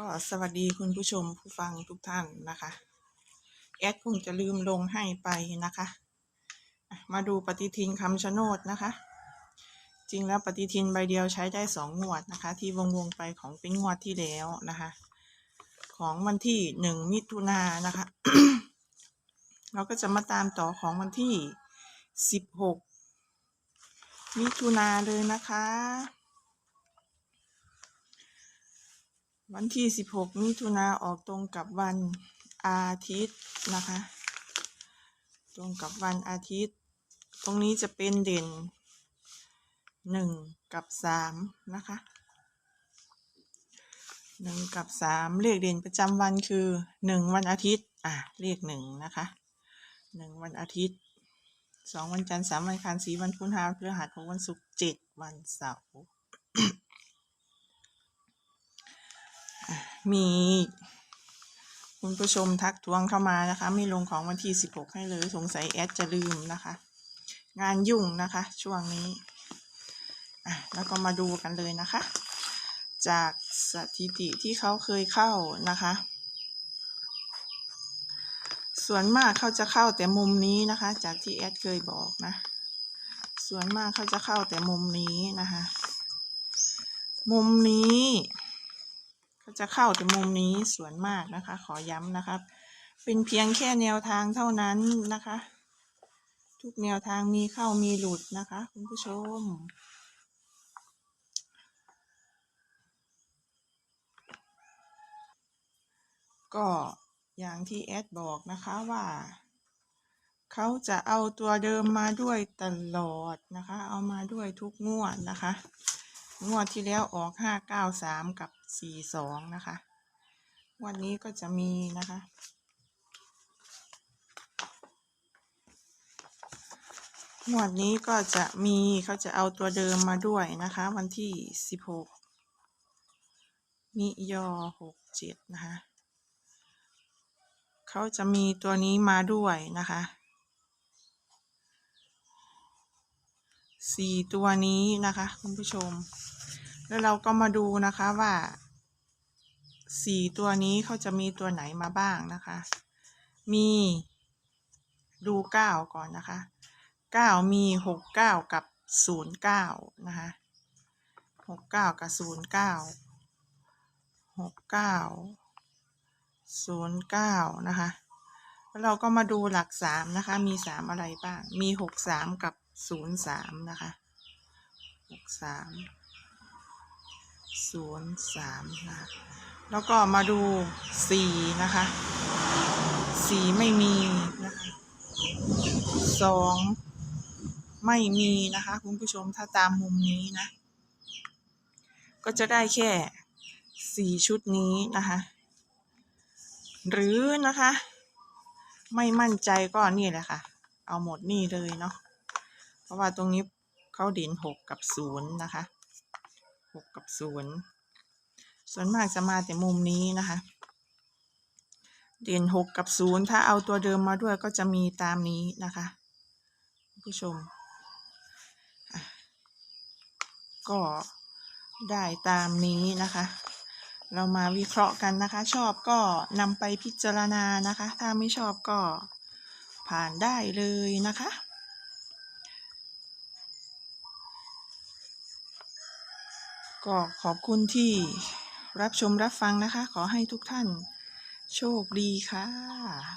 ก็สวัสดีคุณผู้ชมผู้ฟังทุกท่านนะคะ แอดคงจะลืมลงให้ไปนะคะ มาดูปฏิทินคำชะโนดนะคะ จริงแล้วปฏิทินใบเดียวใช้ได้สองงวดนะคะ ที่วงวงไปของเป็นงวดที่แล้วนะคะ ของวันที่หนึ่งมิถุนายนนะคะ เราก็จะมาตามต่อของวันที่สิบหกมิถุนาเลยนะคะ วันที่สิบหกมิถุนาออกตรงกับวันอาทิตย์นะคะ ตรงกับวันอาทิตย์ ตรงนี้จะเป็นเด่นหนึ่งกับสามนะคะหนึ่งกับสามเลขเด่นประจำวันคือหนึ่งวันอาทิตย์ อะ เลขหนึ่งนะคะหนึ่งวันอาทิตย์สองวันจันทร์สามวันอังคารสี่วันพุธห้าวันพฤหัสหกวันศุกร์เจ็ดวันเสาร์ มีคุณผู้ชมทักทวงเข้ามานะคะ ไม่ลงของวันที่16ให้เลยสงสัยแอดจะลืมนะคะ งานยุ่งนะคะ ช่วงนี้อะแล้วก็มาดูกันเลยนะคะ จากสถิติที่เขาเคยเข้านะคะ ส่วนมากเขาจะเข้าแต่มุมนี้นะคะ จากที่แอดเคยบอกนะ ส่วนมากเขาจะเข้าแต่มุมนี้นะคะ มุมนี้ ก็จะเข้าแต่มุมนี้ส่วนมากนะคะ ขอย้ำนะครับ เป็นเพียงแค่แนวทางเท่านั้นนะคะ ทุกแนวทางมีเข้ามีหลุดนะคะ คุณผู้ชมก็อย่างที่แอดบอกนะคะว่า เขาจะเอาตัวเดิมมาด้วยตลอดนะคะ เอามาด้วยทุกงวดนะคะ งวดที่แล้วออกห้าเก้าสามกับสี่สองนะคะ วันนี้ก็จะมีนะคะงวดนี้ก็จะมีเขาจะเอาตัวเดิมมาด้วยนะคะ วันที่สิบหกมิยอหกเจ็ดนะคะ เขาจะมีตัวนี้มาด้วยนะคะสี่ตัวนี้นะคะ คุณผู้ชม แล้วเราก็มาดูนะคะว่าสี่ตัวนี้เขาจะมีตัวไหนมาบ้างนะคะ มีดูเก้าก่อนนะคะเก้ามีหกเก้ากับศูนย์เก้านะคะหกเก้ากับศูนย์เก้าหกเก้าศูนย์เก้านะคะแล้วเราก็มาดูหลักสามนะคะ มีสามอะไรบ้าง มีหกสามกับศูนย์สามนะคะหกสาม ศูนย์สามนะคะแล้วก็มาดูสี่นะคะสี่ไม่มีนะคะสองไม่มีนะคะ คุณผู้ชมถ้าตามมุมนี้นะ ก็จะได้แค่สี่ชุดนี้นะคะ หรือนะคะ ไม่มั่นใจก็นี่แหละค่ะ เอาหมดนี่เลยเนาะเพราะว่าตรงนี้เขาด่นหกกับศูนย์นะคะ หกกับศูนย์ส่วนมากจะมาแต่มุมนี้นะคะ เด่นหกกับศูนย์ถ้าเอาตัวเดิมมาด้วยก็จะมีตามนี้นะคะ ผู้ชม ก็ได้ตามนี้นะคะ เรามาวิเคราะห์กันนะคะ ชอบก็นำไปพิจารณานะคะ ถ้าไม่ชอบก็ผ่านได้เลยนะคะ ก็ขอบคุณที่รับชมรับฟังนะคะ ขอให้ทุกท่านโชคดีค่ะ